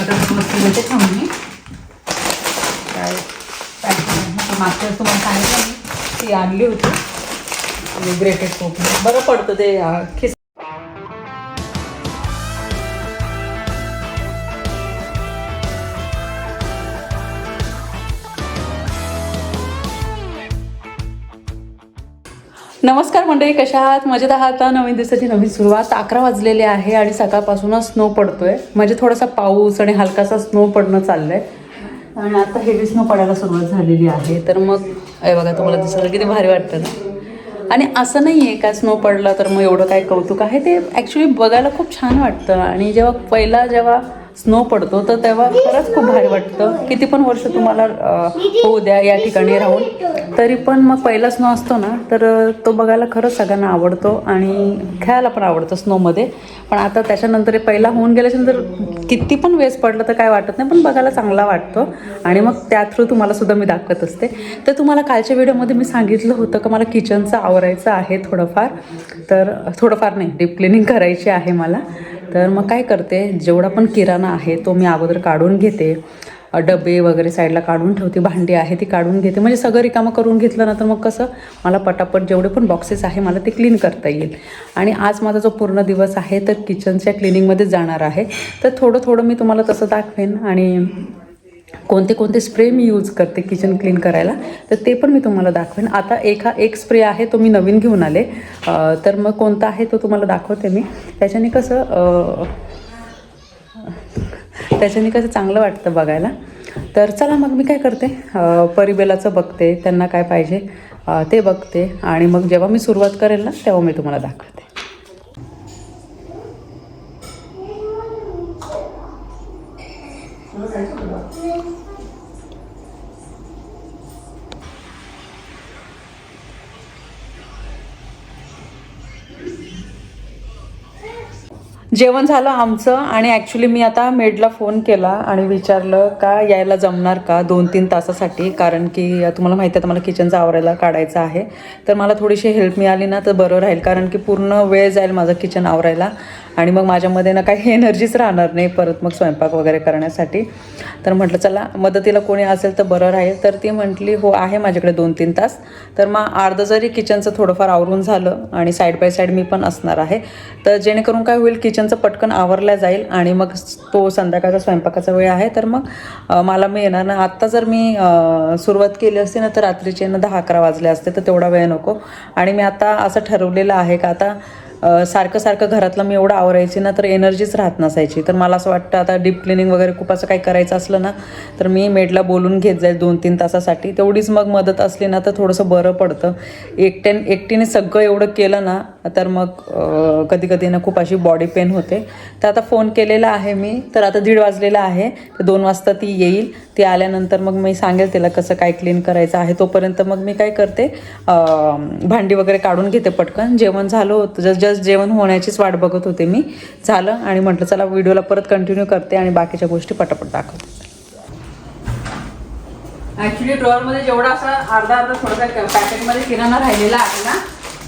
बटाट्याची वस्तू देते थांबून मी काय पॅकिंग मागच्या तुम्हाला सांगितलं मी ती आणली होती. ग्रेटेड कोकणी बरं पडतं ते खिस नमस्कार मंडळी कशा आहात? मजेत आहात नवीन दिवसाची नवीन सुरुवात. अकरा वाजलेले आहे आणि सकाळपासूनच स्नो पडतोय. म्हणजे थोडासा पाऊस आणि हलकासा स्नो पडणं चाललंय. आणि आता हेवी स्नो पडायला सुरुवात झालेली आहे. तर मग अरे बघा तुम्हाला दिसलं किती भारी वाटतं ना? आणि असं नाही आहे का स्नो पडला तर मग एवढं काय कौतुक आहे? ते ॲक्च्युली बघायला खूप छान वाटतं. आणि जेव्हा पहिला जेव्हा स्नो पडतो तर तेव्हा खरंच खूप भारी वाटतं. किती पण वर्ष तुम्हाला होऊ द्या या ठिकाणी राहून. तरी पण मग पहिला स्नो असतो ना तर तो बघायला खरंच सगळ्यांना आवडतो आणि खेळायला पण आवडतं स्नोमध्ये. पण आता त्याच्यानंतर पहिला होऊन गेल्याच्यानंतर किती पण वेळेस पडलं तर काय वाटत नाही पण बघायला चांगला वाटतो. आणि मग त्या थ्रू तुम्हाला सुद्धा मी दाखवत असते. तर तुम्हाला कालच्या व्हिडिओमध्ये मी सांगितलं होतं का मला किचनचं आवरायचं आहे थोडंफार. तर थोडंफार नाही डीप क्लिनिंग करायची आहे मला. तर मग काय करते जेवढा पण किराणा आहे तो मी अगोदर काढून घेते. डबे वगैरे साईडला काढून ठेवते भांडी आहे ती काढून घेते. म्हणजे सगळं रिकामं करून घेतलं ना तर मग कसं मला पटापट जेवढे पण बॉक्सेस आहे मला ते क्लीन करता येईल. आणि आज माझा जो पूर्ण दिवस आहे तर किचनच्या क्लिनिंगमध्ये जाणार आहे. तर थोडं थोडं मी तुम्हाला तसं दाखवेन आणि कोणते कोणते स्प्रे मी यूज करते किचन क्लीन करायला तर ते पण मी तुम्हाला दाखवेन. आता एका एक स्प्रे आहे तो मी नवीन घेऊन आले. तर मग कोणता आहे तो तुम्हाला दाखवते मी. त्याच्याने कसं त्याच्याने कसं चांगलं वाटतं बघायला. तर चला मग मी काय करते परिबेलाचं बघते त्यांना काय पाहिजे ते बघते. आणि मग जेव्हा मी सुरुवात करेल ना तेव्हा मी तुम्हाला दाखवते. जेवण झालं आमचं आणि ॲक्च्युली मी आता मेडला फोन केला आणि विचारलं का यायला जमणार का दोन तीन तासासाठी? कारण की तुम्हाला माहिती आहे तर मला किचनचं आवरायला काढायचं आहे. तर मला थोडीशी हेल्प मिळाली ना तर बरं राहील. कारण की पूर्ण वेळ जाईल माझं किचन आवरायला. आणि मग माझ्यामध्ये ना काही एनर्जीच राहणार नाही परत मग स्वयंपाक वगैरे करण्यासाठी. तर म्हटलं चला मदतीला कोणी असेल तर बरं राहील. तर ती म्हटली हो आहे माझ्याकडे दोन तीन तास. तर मग अर्धं जरी किचनचं थोडंफार आवरून झालं आणि साईड बाय साईड मी पण असणार आहे तर जेणेकरून काय होईल किचनचं पटकन आवरल्या जाईल आणि मग तो संध्याकाळचा स्वयंपाकाचा वेळ आहे. तर मग मला मी येणार ना आत्ता जर मी सुरुवात केली असते ना तर रात्रीचे ना दहा अकरा वाजले असते तर तेवढा वेळ नको. आणि मी आता असं ठरवलेलं आहे का आता सारखं सारखं घरातलं मी एवढं आवरायची ना तर एनर्जीच राहत नसायची. तर मला असं वाटतं आता डीप क्लिनिंग वगैरे खूप असं काही करायचं असलं ना तर मी मेडला बोलून घेत जाईल दोन तीन तासासाठी. तेवढीच मग मदत असली ना तर थोडंसं बरं पडतं. एकट्यान एकटीने सगळं एवढं केलं ना तर मग कधी कधी ना खूप अशी बॉडी पेन होते. तर आता फोन केलेला आहे मी तर आता दीड वाजलेला आहे. तर दोन वाजता ती येईल. ती आल्यानंतर मग मी सांगेल तिला कसं काय क्लीन करायचं आहे. तोपर्यंत मग मी काय करते भांडी वगैरे काढून घेते पटकन. जेवण झालं होतं जस्ट जस्ट जेवण होण्याचीच वाट बघत होते मी. झालं आणि म्हटलं चला व्हिडिओला परत कंटिन्यू करते आणि बाकीच्या गोष्टी पटापट दाखवते. ॲक्च्युली ड्रॉवरमध्ये जेवढा असा अर्धा अर्धा थोडासा पॅकेटमध्ये किराणा राहिलेला आहे ना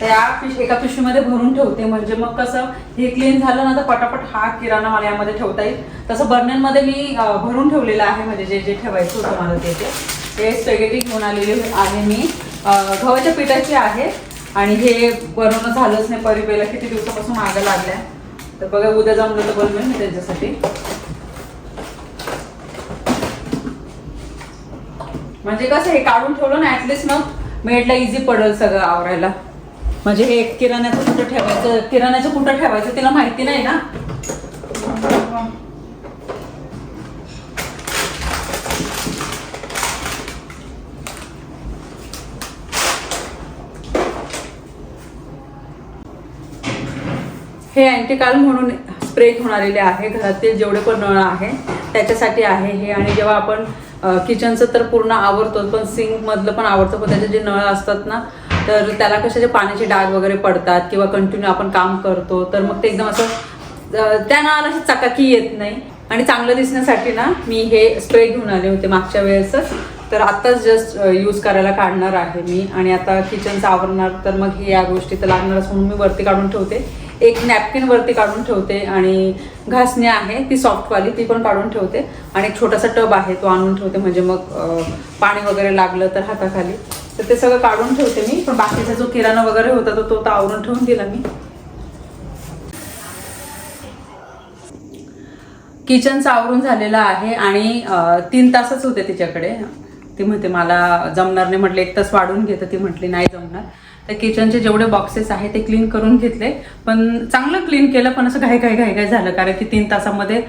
त्या पिश एका पिशवीमध्ये भरून ठेवते. म्हणजे मग कसं हे क्लीन झालं ना तर पटापट हा किराणा मला यामध्ये ठेवता येईल. तसं बर्नरमध्ये मी भरून ठेवलेलं आहे म्हणजे जे जे ठेवायचं होतं मला ते. ते ते स्पेगेटी घेऊन आलेले आहे मी. गव्हाच्या पिठाची आहे. आणि हे बनवणं झालंच नाही परिपेला किती दिवसापासून मागं लागल्या. तर बघा उद्या जमलं तर बनवेल मी त्यांच्यासाठी. म्हणजे कसं हे काढून ठेवलं ना ऍटलिस्ट मग मेडला इझी पडेल सगळं आवरायला. म्हणजे हे किराण्याचं कुठं ठेवायचं किराण्याचं कुठं ठेवायचं तिला माहिती नाही ना. हे अँटीकाल म्हणून स्प्रे घेऊन आलेले आहे. घरातील जेवढे पण नळ आहे त्याच्यासाठी आहे हे. आणि जेव्हा आपण किचनचं तर पूर्ण आवरतो पण सिंक मधलं पण आवडतं पण त्याचे जे नळ असतात ना तर त्याला कशाचे पाण्याचे डाग वगैरे पडतात किंवा कंटिन्यू आपण काम करतो तर मग ते एकदम असं त्या नळाला अशी चकाकी येत नाही. आणि चांगलं दिसण्यासाठी ना मी हे स्प्रे घेऊन आले होते मागच्या वेळेसच. तर आत्ताच जस्ट यूज करायला काढणार आहे मी. आणि आता किचनचं आवरणार तर मग हे या गोष्टी तर लागणारच म्हणून मी वरती काढून ठेवते. एक नॅपकिन वरती काढून ठेवते आणि घासणी आहे ती सॉफ्टवाली ती पण काढून ठेवते. आणि एक छोटासा टब आहे तो आणून ठेवते. म्हणजे मग पाणी वगैरे लागलं तर हाताखाली. तर ते सगळं काढून ठेवते मी. पण बाकीचा जो किराणा वगैरे होता तो तो तर आवरून ठेवून दिला मी. किचनचं आवरून झालेलं आहे आणि तीन तासच होते तिच्याकडे. ती म्हणते मला जमणार नाही. म्हटलं एक तास वाढून घेतं ती म्हटली नाही जमणार. तर किचनचे जेवढे बॉक्सेस आहे ते क्लीन करून घेतले. पण चांगलं क्लीन केलं पण असं घाई घाई घाई घाई झालं. कारण की तीन तासामध्ये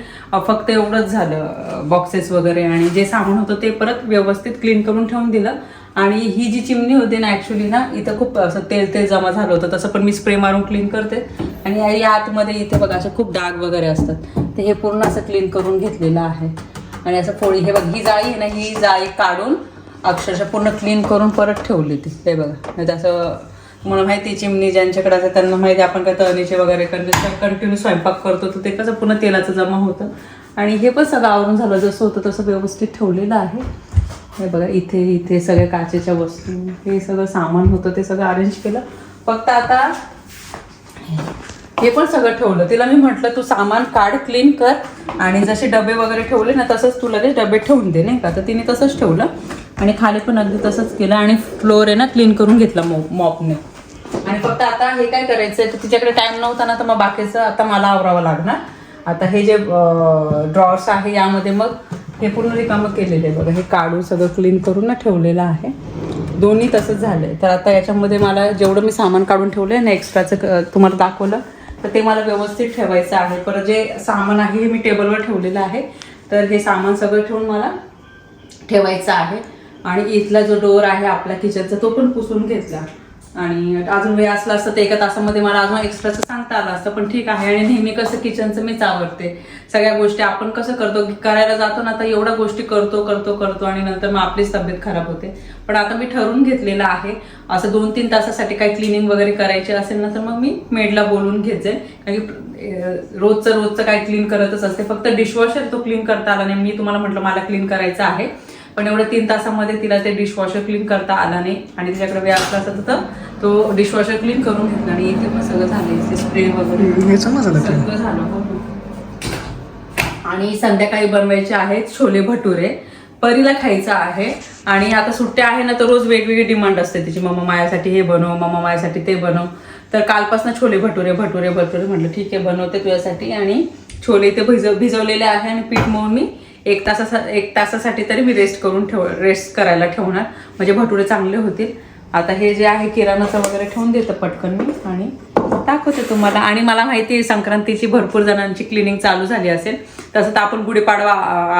फक्त एवढंच झालं बॉक्सेस वगैरे. आणि जे सामान होतं ते परत व्यवस्थित क्लीन करून ठेवून दिलं. आणि ही जी चिमणी होती ना ॲक्च्युली ना इथं खूप असं तेल तेल जमा झालं होतं. तसं पण मी स्प्रे मारून क्लीन करते. आणि या- आतमध्ये इथे बघा असे खूप डाग वगैरे असतात. तर हे पूर्ण असं क्लीन करून घेतलेलं आहे. आणि असं फोळी हे बघ ही जाळी आहे ना ही जाळी काढून अक्षरशः पूर्ण क्लीन करून परत ठेवली ती. हे बघा म्हणजे असं मला माहिती चिमणी ज्यांच्याकडे असं त्यांना माहिती आपण काय तळणीचे वगैरे कंटिन्यू स्वयंपाक करतो तर ते कसं पुन्हा तेलाचं जमा होतं. आणि हे पण सगळं आवरून झालं जसं होतं तसं व्यवस्थित ठेवलेलं आहे. हे बघा इथे इथे सगळ्या काचेच्या वस्तू हे सगळं सामान होतं ते सगळं अरेंज केलं. फक्त आता हे पण सगळं ठेवलं. तिला मी म्हटलं तू सामान काढ क्लीन कर आणि जसे डबे वगैरे ठेवले ना तसंच तू लगेच डबे ठेवून दे नाही का? तर तिने तसंच ठेवलं आणि खाली पण अगदी तसंच केलं आणि फ्लोर आहे ना क्लीन करून घेतला मॉप मॉपने आणि फक्त आता हे काय करायचं तर तिच्याकडे टाइम नव्हता ना तर मग बाकीचं आता मला आवरावं लागणार. आता हे जे ड्रॉर्स आहे यामध्ये मग हे पूर्ण रिकामं केलेलं आहे बघा. हे काढून सगळं क्लीन करून ना ठेवलेलं आहे. दोन्ही तसंच झालंय. तर आता याच्यामध्ये मला जेवढं मी सामान काढून ठेवलंय ना एक्स्ट्राचं तुम्हाला दाखवलं तर ते मला व्यवस्थित ठेवायचं आहे. परत जे सामान आहे हे मी टेबलवर ठेवलेलं आहे. तर हे सामान सगळं ठेवून मला ठेवायचं आहे. आणि इथला जो डोर आहे आपल्या किचनचा तो पण पुसून घेतला. आणि अजून वेळ असला असतं तर एका तासामध्ये मला अजून एक्स्ट्राचं सांगता आलं असतं पण ठीक आहे. आणि नेहमी कसं किचनचं मीच आवडते सगळ्या गोष्टी आपण कसं करतो? करायला जातो ना आता एवढ्या गोष्टी करतो करतो करतो आणि नंतर मग आपलीच तब्येत खराब होते. पण आता मी ठरवून घेतलेलं आहे असं दोन तीन तासासाठी काही क्लिनिंग वगैरे करायची असेल ना तर मग मी मेडला बोलून घेते कारण की रोजचं रोजचं काय क्लीन करतच असते. फक्त डिशवॉशर तो क्लीन करता आला नाही. मी तुम्हाला म्हटलं मला क्लीन करायचं आहे. पण एवढ्या तीन तासामध्ये तिला ते डिशवॉशर क्लीन करता आला नाही. आणि तिच्याकडे वेळ असला असता तर तो डिशवॉशर क्लीन करून घेतला आणि इथे पण सगळं झालं. स्प्रे वगैरे. सगळं झालं. हो, हो. आणि संध्याकाळी बनवायचे आहेत छोले भटुरे. परीला खायचं आहे. आणि आता सुट्ट्या आहे ना तर रोज वेगवेगळी डिमांड असते तिची. मम्मा माझ्यासाठी हे बनव मम्मा माझ्यासाठी ते बनव. तर कालपासून छोले भटुरे भटुरे भटुरे म्हटलं ठीक आहे बनवते तुझ्यासाठी. आणि छोले ते भिजव भिजवलेले आहे आणि पीठ मळून मी एक तासा एक तासासाठी तरी मी रेस्ट करून ठेव रेस्ट करायला ठेवणार. म्हणजे भटुरे चांगले होतील. आता हे जे आहे किराणाचं वगैरे ठेवून देतं पटकन मी आणि दाखवते तुम्हाला. आणि मला माहिती आहे संक्रांतीची भरपूर जणांची क्लिनिंग चालू झाली असेल. तसं तर आपण गुढीपाडवा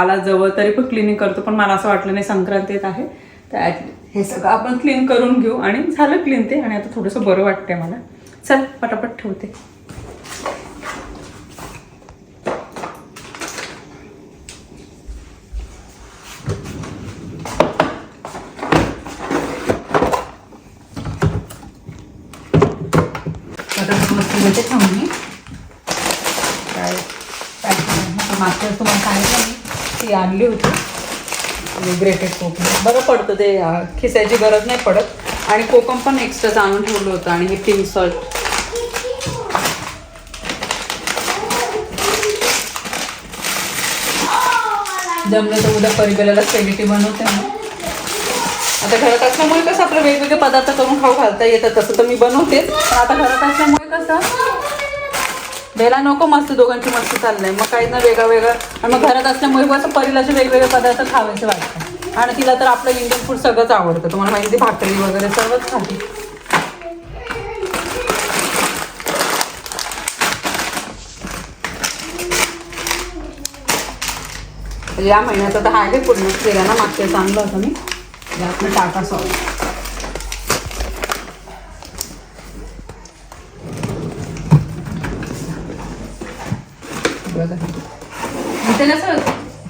आला जवळ तरी पण क्लिनिंग करतो पण मला असं वाटलं नाही संक्रांतीत आहे. तर हे सगळं आपण क्लीन करून घेऊ. आणि झालं क्लीन ते. आणि आता थोडंसं बरं वाटतंय मला. चल पटापट ठेवते पटापट मस्त घेते थांबून मी. काय. मागच्या वेळेस तुम्हाला सांगितलं मी ती आणली होती. ग्रेटेड कोकम. बरं पडतं ते खिसायची गरज नाही पडत. आणि कोकम पण एक्स्ट्राच आणून ठेवलं होतं आणि हे पिंक सॉल्ट जमलं तर उद्या परिगेला स्पेगेटी बनवते ना. आता घरात असल्यामुळे कसं आपलं वेगवेगळे पदार्थ करून खाऊ घालता येतं तसं तर मी बनवतेच पण आता घरात असल्यामुळे कसं बेला नको मस्त दोघांची मस्त चाललंय. मग काही ना वेगळं वेगळं. आणि मग घरात असल्यामुळे कसं परिलाचे वेगवेगळे पदार्थ खावायचे वाटतं आणि तिला तर आपलं इंडियन फूड सगळंच आवडतं. तुम्हाला माहिती भाकरी वगैरे सर्वच खाते. या महिन्याचं तर आहे पूर्ण. किराणा मागच्या चांगलं होतं मी. यात टाटा सॉस. बघा. असं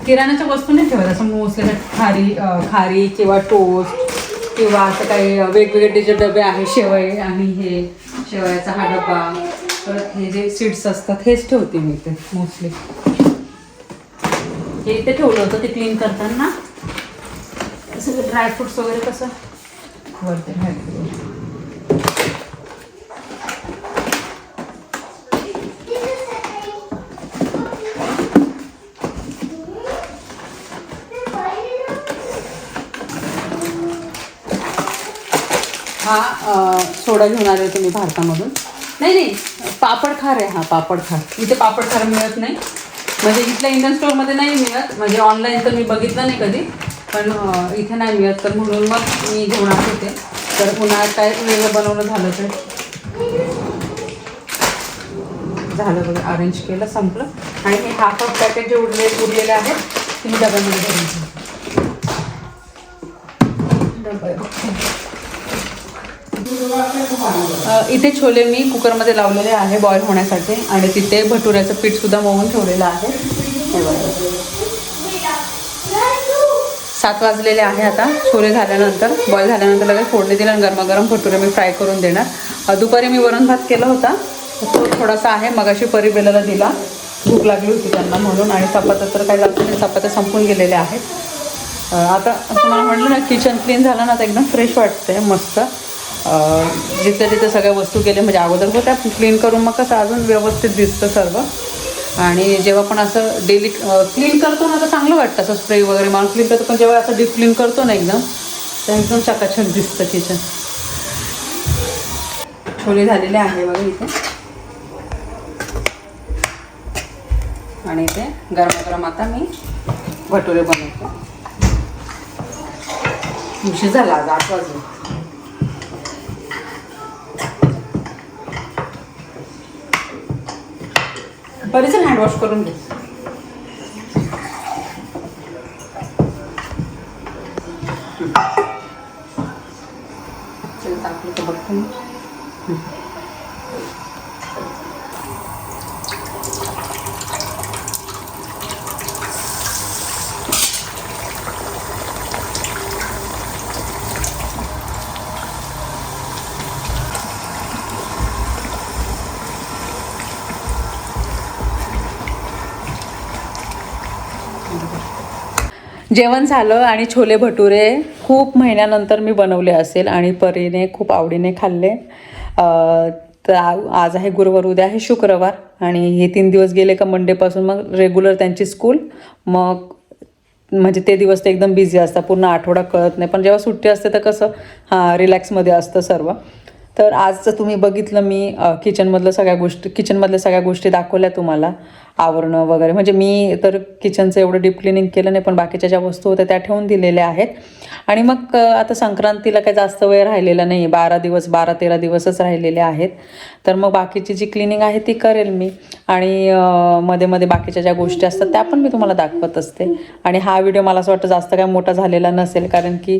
किराणाच्या वस्तू नाही ठेवत असं मोस्टली खारी खारी किंवा टोस्ट किंवा असं काही वेगवेगळे जे डबे आहे शेवय आणि हे शेवयाचा हा डबा. परत हे जे सीड्स असतात हेच ठेवते मी इथे मोस्टली. हे इथे ठेवलं होतं ते क्लीन करताना. असं ड्रायफ्रुट्स वगैरे कसं? वरती हा सोडा घेऊन आले होते मी भारतामधून. नाही नाही पापड खार आहे हा पापड खार. इथे पापड खार मिळत नाही. म्हणजे इथल्या इंडियन स्टोअरमध्ये नाही मिळत. म्हणजे ऑनलाईन तर मी बघितलं नाही कधी. पण इथे नाही मिळत. तर म्हणून मग मी घेऊन आले होते. तर उन्हाळ्यात काय वेगळं बनवलं झालं तर? झालं बघा. अरेंज केलं संपलं. आणि हे हाफ हाफ पॅकेट जे उरले उरलेले आहेत ते मी डब्यामध्ये भरून इथे छोले मी कुकरमध्ये लावलेले आहे बॉईल होण्यासाठी. आणि तिथे भटुऱ्याचं पीठसुद्धा मोहून मळून ठेवलेलं आहे. हे सात वाजलेले आहे आता. छोले झाल्यानंतर बॉईल झाल्यानंतर लगेच फोडणी दिलं आणि गरमागरम भटुरे मी फ्राय करून देणार. दुपारी मी वरण भात केला होता. तो थोडासा आहे मगाशी परी बेलाला दिला. भूक लागली होती त्यांना म्हणून आणि चपात्या तर काही जास्त नाही चपात्या संपून गेलेल्या आहेत. आता आता तुम्हाला म्हटलं ना किचन क्लीन झालं ना आता एकदम फ्रेश वाटते मस्त. जिथं जिथे जिथे सगळ्या वस्तू केल्या म्हणजे अगोदर होत्या क्लीन करून मग कसं अजून व्यवस्थित दिसतं सर्व. आणि जेव्हा पण असं डेली क्लीन करतो ना तर चांगलं वाटतं. असं स्प्रे वगैरे मारून क्लीन करतो. पण जेव्हा असं डीप क्लीन करतो ना एकदम तर एकदम चकाचक दिसतं किचन छोले झालेले आहे बघा इथे. आणि इथे गरमागरम आता मी भटुरे बनवतो. उशीर झाला आज आठ वाजून बरीच हँडवॉश करून घे. चल, टाकलं तर बघते जेवण झालं आणि छोले भटुरे खूप महिन्यानंतर मी बनवले असेल आणि परीने खूप आवडीने खाल्ले. तर आ- आज आहे गुरुवार उद्या आहे शुक्रवार आणि हे तीन दिवस गेले का मंडेपासून मग रेग्युलर त्यांची स्कूल मग म्हणजे ते दिवस ते एकदम बिझी असतात पूर्ण आठवडा कळत नाही. पण जेव्हा सुट्टी असते तर कसं हां रिलॅक्समध्ये असतं सर्व. तर आजचं तुम्ही बघितलं मी किचनमधलं सगळ्या गोष्टी किचनमधल्या सगळ्या गोष्टी दाखवल्या तुम्हाला. आवरणं वगैरे. म्हणजे मी तर किचनचं एवढं डीप क्लिनिंग केलं नाही पण बाकीच्या ज्या वस्तू होत्या त्या ठेवून दिलेल्या आहेत. आणि मग आता संक्रांतीला काही जास्त वेळ राहिलेला नाही बारा दिवस बारा तेरा दिवसच राहिलेले आहेत. तर मग बाकीची जी क्लिनिंग आहे ती करेल मी. आणि मध्ये मध्ये बाकीच्या ज्या गोष्टी असतात त्या पण मी तुम्हाला दाखवत असते. आणि हा व्हिडिओ मला असं वाटतं जास्त काय मोठा झालेला नसेल कारण की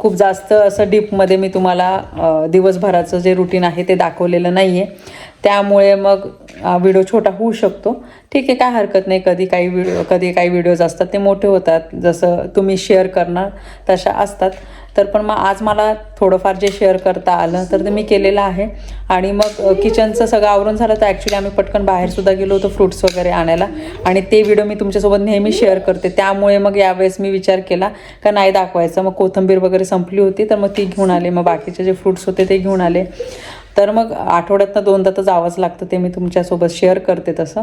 खूप जास्त असं डीपमध्ये मी तुम्हाला दिवसभराचं जे रुटीन आहे ते दाखवलेलं नाही आहे त्यामुळे मग व्हिडिओ छोटा होऊ शकतो. ठीक आहे काय हरकत नाही. कधी काही व्हिडिओ कधी काही व्हिडिओज असतात ते मोठे होतात. जसं तुम्ही शेअर करणार तशा असतात. तर पण मग आज मला थोडंफार जे शेअर करता आलं तर ते मी केलेलं आहे. आणि मग किचनचं सगळं आवरून झालं तर ॲक्च्युली आम्ही पटकन बाहेरसुद्धा गेलो होतो फ्रुट्स वगैरे आणायला. आणि ते व्हिडिओ मी तुमच्यासोबत नेहमी शेअर करते. त्यामुळे मग यावेळेस मी विचार केला का नाही दाखवायचं. मग कोथिंबीर वगैरे संपली होती तर मग ती घेऊन आले. मग बाकीचे जे फ्रुट्स होते ते घेऊन आले. तर मग आठवड्यातनं दोनदा तर जावंच लागतं ते मी तुमच्यासोबत शेअर करते तसं.